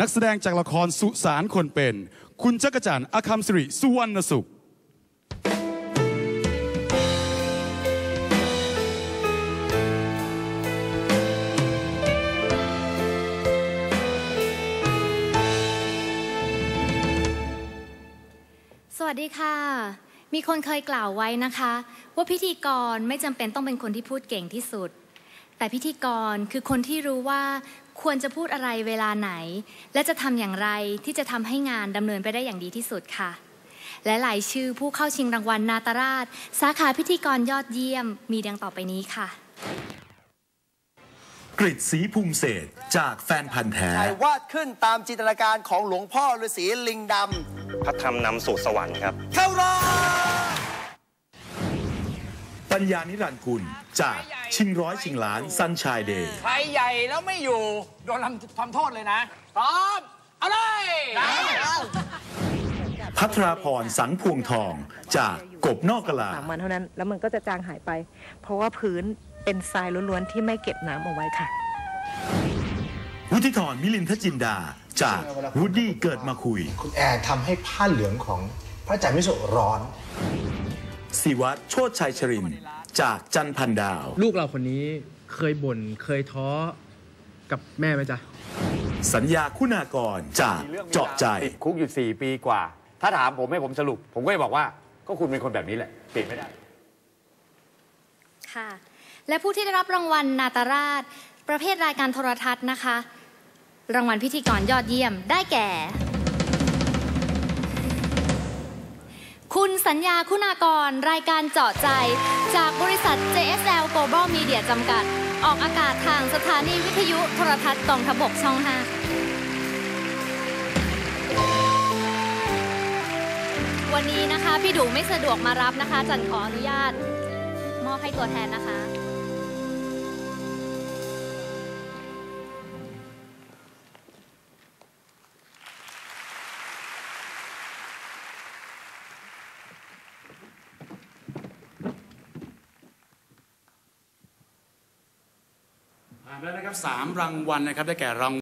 นักแสดงจากละครสุสานคนเป็น คุณจักรจันทร์อาคัมสิริสุวรรณสุข สวัสดีค่ะ มีคนเคยกล่าวไว้นะคะ ว่าพิธีกรไม่จำเป็นต้องเป็นคนที่พูดเก่งที่สุด แต่พิธีกรคือคนที่รู้ว่าควรจะพูดอะไรเวลาไหน และจะทำอย่างไรที่จะทำให้งานดำเนินไปได้อย่างดีที่สุดค่ะ และหลายชื่อผู้เข้าชิงรางวัลนาตราช สาขาพิธีกรยอดเยี่ยมมีดังต่อไปนี้ค่ะกริดสีภูมิเศษจากแฟนพันธ์แท้ถ่ายวาดขึ้นตามจินตนาการของหลวงพ่อฤาษีลิงดพระธรรมนำสู่สวรรค์ครับำเข้ารอบปั ญญานิรันดร์กุลจากชิงร้อยชิงล้านซันชายเดย์ใครใหญ่แล้วไม่อยู่ โดนทำทำโทษเลยนะพร้อมเอาเลยพัทราพรสังพวงทองจากกบนอกกะลาสามวันเท่านั้น แล้วมันก็จะจางหายไป เพราะว่าพื้นเป็นทรายล้วนๆ ที่ไม่เก็บน้ำเอาไว้ค่ะ วุฒิธรมิลินทจินดาจากวูดดี้เกิดมาคุย คุณแอร์ทำให้ผ้าเหลืองของพระอาจารย์มิโซะร้อน สิวัตรโชติชัยชรินทร์ จากจันพันดาว ลูกเราคนนี้เคยบ่นเคยท้อกับแม่ไหมจ๊ะ สัญญาคุณากรจากเจาะใจ ติดคุกอยู่ 4 ปีกว่า ถ้าถามผมให้ผมสรุป ผมก็จะบอกว่า ก็คุณเป็นคนแบบนี้แหละเปลี่ยนไม่ได้ ค่ะ และผู้ที่ได้รับรางวัลนาตราช ประเภทรายการโทรทัศน์นะคะ รางวัลพิธีกรยอดเยี่ยมได้แก่ สัญญาคุณากร รายการเจาะใจ จากบริษัท JSL Global Media จำกัด ออกอากาศทางสถานีวิทยุโทรทัศน์กองทบกช่อง 5 วันนี้นะคะ พี่ดูไม่สะดวกมารับนะคะ จันขออนุญาต มอบให้ตัวแทนนะคะ ผ่านไปแล้วนะครับสามรางวัลนะครับได้แก่ราง